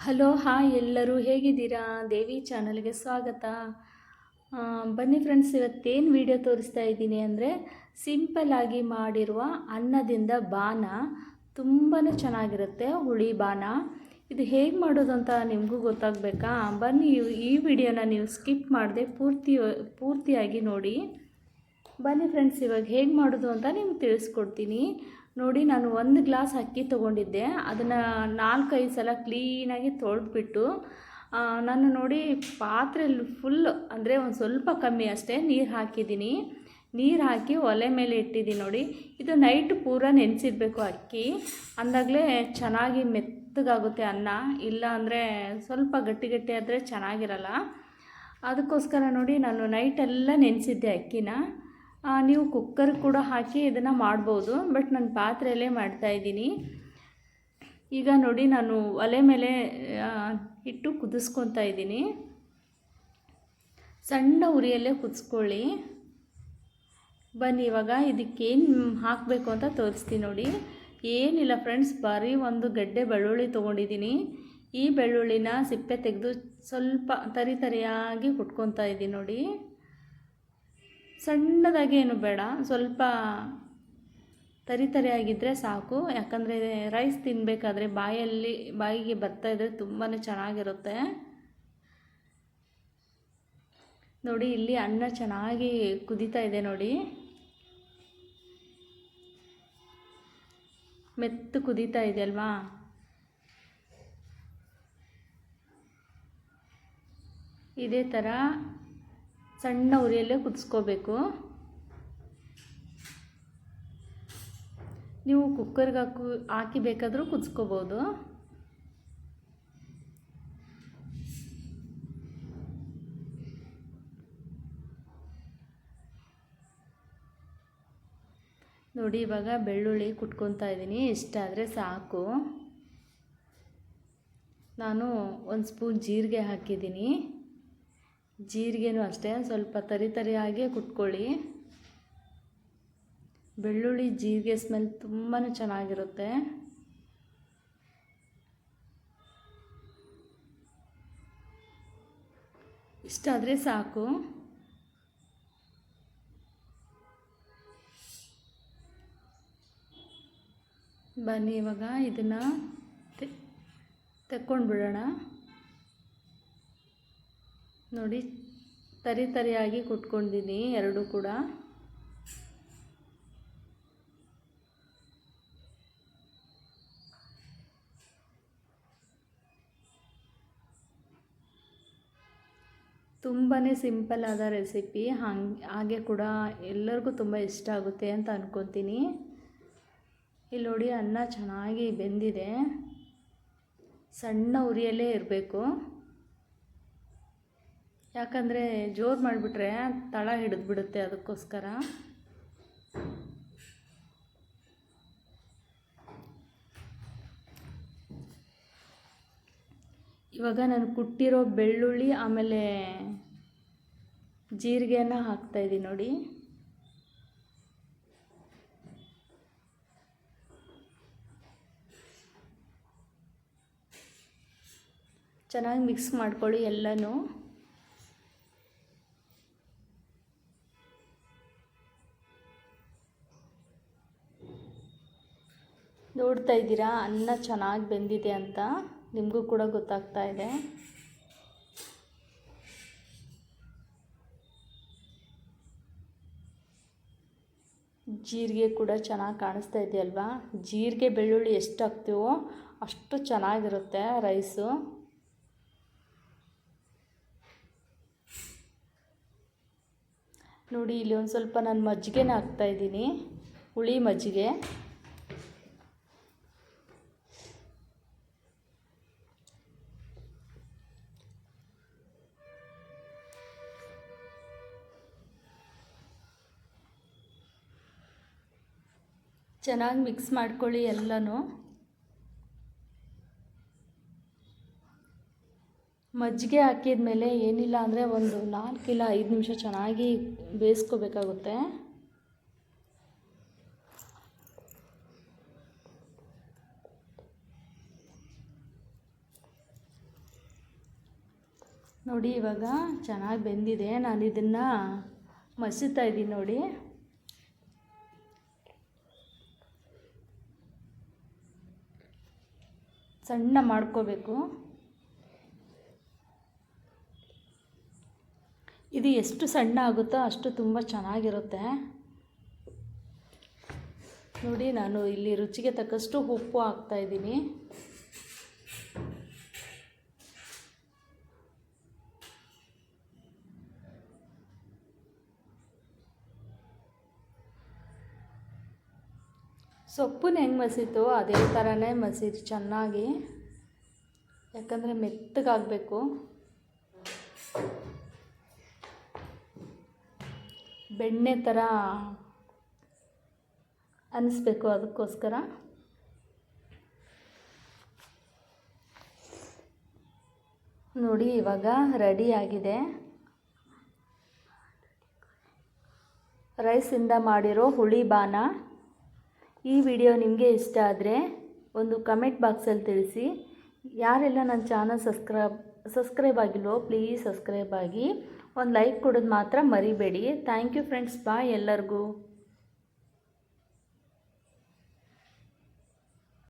Hello, hi ಎಲ್ಲರೂ ಹೇಗಿದ್ದೀರಾ? ದೇವಿ ಚಾನಲ್ಗೆ ಸ್ವಾಗತ. ಬನ್ನಿ ಫ್ರೆಂಡ್ಸ್ ಇವತ್ತೇನು ವಿಡಿಯೋ ತೋರಿಸ್ತಾ ಇದ್ದೀನಿ ಅಂದರೆ ಸಿಂಪಲ್ಲಾಗಿ ಮಾಡಿರುವ ಅನ್ನದಿಂದ ಬಾನ ತುಂಬಾ ಚೆನ್ನಾಗಿರುತ್ತೆ, ಹುಳಿ ಬಾನ ಇದು ಹೇಗೆ ಮಾಡೋದು ಅಂತ ನಿಮಗೂ ಗೊತ್ತಾಗಬೇಕಾ? ಬನ್ನಿ ಈ- ಈ ವಿಡಿಯೋನ ನೀವು ಸ್ಕಿಪ್ ಮಾಡದೆ ಪೂರ್ತಿ, ಪೂರ್ತಿಯಾಗಿ ನೋಡಿ. ಬನ್ನಿ ಫ್ರೆಂಡ್ಸ್ ಇವಾಗ ಹೇಗೆ ಮಾಡೋದು ಅಂತ ನಿಮ್ಗೆ ತಿಳಿಸ್ಕೊಡ್ತೀನಿ. ನೋಡಿ, ನಾನು ಒಂದು ಗ್ಲಾಸ್ ಅಕ್ಕಿ ತೊಗೊಂಡಿದ್ದೆ. ಅದನ್ನು ನಾಲ್ಕೈದು ಸಲ ಕ್ಲೀನಾಗಿ ತೊಳೆದ್ಬಿಟ್ಟು ನಾನು ನೋಡಿ ಪಾತ್ರೆಯಲ್ಲಿ ಫುಲ್ ಅಂದರೆ ಒಂದು ಸ್ವಲ್ಪ ಕಮ್ಮಿ ಅಷ್ಟೇ ನೀರು ಹಾಕಿದ್ದೀನಿ. ನೀರು ಹಾಕಿ ಒಲೆ ಮೇಲೆ ಇಟ್ಟಿದ್ದೀನಿ ನೋಡಿ. ಇದು ನೈಟ್ ಪೂರ ನೆನೆಸಿರ್ಬೇಕು ಅಕ್ಕಿ. ಅಂದಾಗಲೇ ಚೆನ್ನಾಗಿ ಮೆತ್ತಗಾಗುತ್ತೆ ಅನ್ನ. ಇಲ್ಲ ಅಂದರೆ ಸ್ವಲ್ಪ ಗಟ್ಟಿ ಗಟ್ಟಿ ಆದರೆ ಚೆನ್ನಾಗಿರಲ್ಲ. ಅದಕ್ಕೋಸ್ಕರ ನೋಡಿ ನಾನು ನೈಟೆಲ್ಲ ನೆನೆಸಿದ್ದೆ ಅಕ್ಕಿನ. ನೀವು ಕುಕ್ಕರ್ ಕೂಡ ಹಾಕಿ ಇದನ್ನು ಮಾಡ್ಬೋದು ಬಟ್ ನಾನು ಪಾತ್ರೆಯಲ್ಲೇ ಮಾಡ್ತಾಯಿದ್ದೀನಿ ಈಗ ನೋಡಿ, ನಾನು ಒಲೆ ಮೇಲೆ ಇಟ್ಟು ಕುದಿಸ್ಕೊತಾ ಇದ್ದೀನಿ. ಸಣ್ಣ ಉರಿಯಲ್ಲೇ ಕುದಿಸ್ಕೊಳ್ಳಿ. ಬನ್ನಿ, ಇವಾಗ ಇದಕ್ಕೇನು ಹಾಕಬೇಕು ಅಂತ ತೋರಿಸ್ತೀನಿ ನೋಡಿ. ಏನಿಲ್ಲ ಫ್ರೆಂಡ್ಸ್ ಬರೀ ಒಂದು ಗಡ್ಡೆ ಬೆಳ್ಳುಳ್ಳಿ ತೊಗೊಂಡಿದ್ದೀನಿ. ಈ ಬೆಳ್ಳುಳ್ಳಿನ ಸಿಪ್ಪೆ ತೆಗೆದು ಸ್ವಲ್ಪ ತರಿ ತರಿಯಾಗಿ ಕುಟ್ಕೊತಾ ಇದ್ದೀನಿ ನೋಡಿ. ಸಣ್ಣದಾಗಿ ಏನು ಬೇಡ, ಸ್ವಲ್ಪ ತರಿ ತರಿಯಾಗಿದ್ದರೆ ಸಾಕು. ಯಾಕಂದರೆ ರೈಸ್ ತಿನ್ನಬೇಕಾದ್ರೆ ಬಾಯಲ್ಲಿ, ಬಾಯಿಗೆ ಬರ್ತಾ ಇದ್ದರೆ ತುಂಬಾ ಚೆನ್ನಾಗಿರುತ್ತೆ. ನೋಡಿ, ಇಲ್ಲಿ ಅನ್ನ ಚೆನ್ನಾಗಿ ಕುದೀತಾ ಇದೆ ನೋಡಿ. ಮೆತ್ತು ಕುದೀತಾ ಇದೆ ಅಲ್ವಾ? ಇದೇ ಥರ ಸಣ್ಣ ಉರಿಯಲ್ಲೇ ಕುದಿಸ್ಕೋಬೇಕು. ನೀವು ಕುಕ್ಕರ್ಗೆ ಹಾಕು, ಹಾಕಿ ಬೇಕಾದರೂ ಕುದಿಸ್ಕೋಬೋದು. ನೋಡಿ, ಇವಾಗ ಬೆಳ್ಳುಳ್ಳಿ ಕುಟ್ಕೊತಾ ಇದ್ದೀನಿ. ಇಷ್ಟಾದರೆ ಸಾಕು. ನಾನು ಒಂದು ಸ್ಪೂನ್ ಜೀರಿಗೆ ಹಾಕಿದ್ದೀನಿ. ಜೀರಿಗೆನೂ ಅಷ್ಟೇ, ಸ್ವಲ್ಪ ತರಿ ತರಿಯಾಗೆ ಕುಟ್ಕೊಳ್ಳಿ. ಬೆಳ್ಳುಳ್ಳಿ ಜೀರಿಗೆ ಸ್ಮೆಲ್ ತುಂಬಾ ಚೆನ್ನಾಗಿರುತ್ತೆ. ಇಷ್ಟಾದರೆ ಸಾಕು. ಬನ್ನಿ ಇವಾಗ ಇದನ್ನು ತೆಕ್ಕೊಂಡು ಬಿಡೋಣ ನೋಡಿ, ತರಿ ತರಿಯಾಗಿ ಕುಟ್ಕೊಂಡಿದ್ದೀನಿ, ಎರಡು ಕೂಡ. ತುಂಬಾ ಸಿಂಪಲ್ ಆದ ರೆಸಿಪಿ, ಹಂಗೆ, ಹಾಗೆ ಕೂಡ ಎಲ್ಲರಿಗೂ ತುಂಬ ಇಷ್ಟ ಆಗುತ್ತೆ ಅಂತ ಅಂದ್ಕೊತೀನಿ ಇಲ್ಲಿ ನೋಡಿ, ಅನ್ನ ಚೆನ್ನಾಗಿ ಬೆಂದಿದೆ. ಸಣ್ಣ ಉರಿಯಲ್ಲೇ ಇರಬೇಕು. ಯಾಕಂದರೆ ಜೋರು ಮಾಡಿಬಿಟ್ರೆ ತಳ ಹಿಡಿದ್ಬಿಡುತ್ತೆ ಅದಕ್ಕೋಸ್ಕರ. ಇವಾಗ ನಾನು ಕುಟ್ಟಿರೋ ಬೆಳ್ಳುಳ್ಳಿ, ಆಮೇಲೆ ಜೀರಿಗೆನ ಹಾಕ್ತಾಯಿದ್ದೀನಿ ನೋಡಿ. ಚೆನ್ನಾಗಿ ಮಿಕ್ಸ್ ಮಾಡ್ಕೊಳ್ಳಿ ಎಲ್ಲನೂ. ನೋಡ್ತಾ ಇದ್ದೀರಾ? ಅನ್ನ ಚೆನ್ನಾಗಿ ಬೆಂದಿದೆ ಅಂತ ನಿಮಗೂ ಕೂಡ ಗೊತ್ತಾಗ್ತಾ ಇದೆ. ಜೀರಿಗೆ ಕೂಡ ಚೆನ್ನಾಗಿ ಕಾಣಿಸ್ತಾ ಇದೆಯಲ್ವಾ ಜೀರಿಗೆ ಬೆಳ್ಳುಳ್ಳಿ ಎಷ್ಟು ಹಾಕ್ತೀವೋ ಅಷ್ಟು ಚೆನ್ನಾಗಿರುತ್ತೆ ರೈಸು. ನೋಡಿ, ಇಲ್ಲಿ ಒಂದು ಸ್ವಲ್ಪ ನಾನು ಮಜ್ಜಿಗೆನ ಹಾಕ್ತಾಯಿದ್ದೀನಿ ಹುಳಿ ಮಜ್ಜಿಗೆ. ಚೆನ್ನಾಗಿ ಮಿಕ್ಸ್ ಮಾಡ್ಕೊಳ್ಳಿ ಎಲ್ಲನೂ. ಮಜ್ಜಿಗೆ ಹಾಕಿದ ಮೇಲೆ ಏನಿಲ್ಲ ಅಂದರೆ ಒಂದು ನಾಲ್ಕಿಲ್ಲ ಐದು ನಿಮಿಷ ಚೆನ್ನಾಗಿ ಬೇಯಿಸ್ಕೋಬೇಕಾಗುತ್ತೆ. ನೋಡಿ ಇವಾಗ ಚೆನ್ನಾಗಿ ಬೆಂದಿದೆ. ನಾನು ಇದನ್ನು ಮಸಿತಾ ಇದ್ದೀನಿ ನೋಡಿ. ಸಣ್ಣ ಮಾಡ್ಕೋಬೇಕು. ಇದು ಎಷ್ಟು ಸಣ್ಣ ಆಗುತ್ತೋ ಅಷ್ಟು ತುಂಬ ಚೆನ್ನಾಗಿರುತ್ತೆ. ನೋಡಿ, ನಾನು ಇಲ್ಲಿ ರುಚಿಗೆ ತಕ್ಕಷ್ಟು ಉಪ್ಪು ಹಾಕ್ತಾಯಿದ್ದೀನಿ ಸೊಪ್ಪನ್ನ ಹೆಂಗೆ ಮಸೀತು ಅದೇ ಥರನೇ ಮಸೀರಿ ಚೆನ್ನಾಗಿ. ಯಾಕಂದರೆ ಮೆತ್ತಗಾಗಬೇಕು. ಬೆಣ್ಣೆ ಥರ ಅನ್ನಿಸ್ಬೇಕು ಅದಕ್ಕೋಸ್ಕರ. ನೋಡಿ, ಇವಾಗ ರೆಡಿ ಆಗಿದೆ. ರೈಸಿಂದ ಮಾಡಿರೋ ಹುಳಿ ಬಾನ ಈ ವಿಡಿಯೋ ನಿಮಗೆ ಇಷ್ಟ ಆದರೆ ಒಂದು ಕಮೆಂಟ್ ಬಾಕ್ಸಲ್ಲಿ ತಿಳಿಸಿ. ಯಾರೆಲ್ಲ ನನ್ನ ಚಾನಲ್ ಸಬ್ಸ್ಕ್ರೈಬ್ ಸಬ್ಸ್ಕ್ರೈಬ್ ಆಗಿಲ್ವೋ ಪ್ಲೀಸ್ ಸಬ್ಸ್ಕ್ರೈಬ್ ಆಗಿ. ಒಂದು ಲೈಕ್ ಕೊಡೋದು ಮಾತ್ರ ಮರಿಬೇಡಿ. ಥ್ಯಾಂಕ್ ಯು ಫ್ರೆಂಡ್ಸ್ ಬಾಯ್ ಎಲ್ಲರಿಗೂ.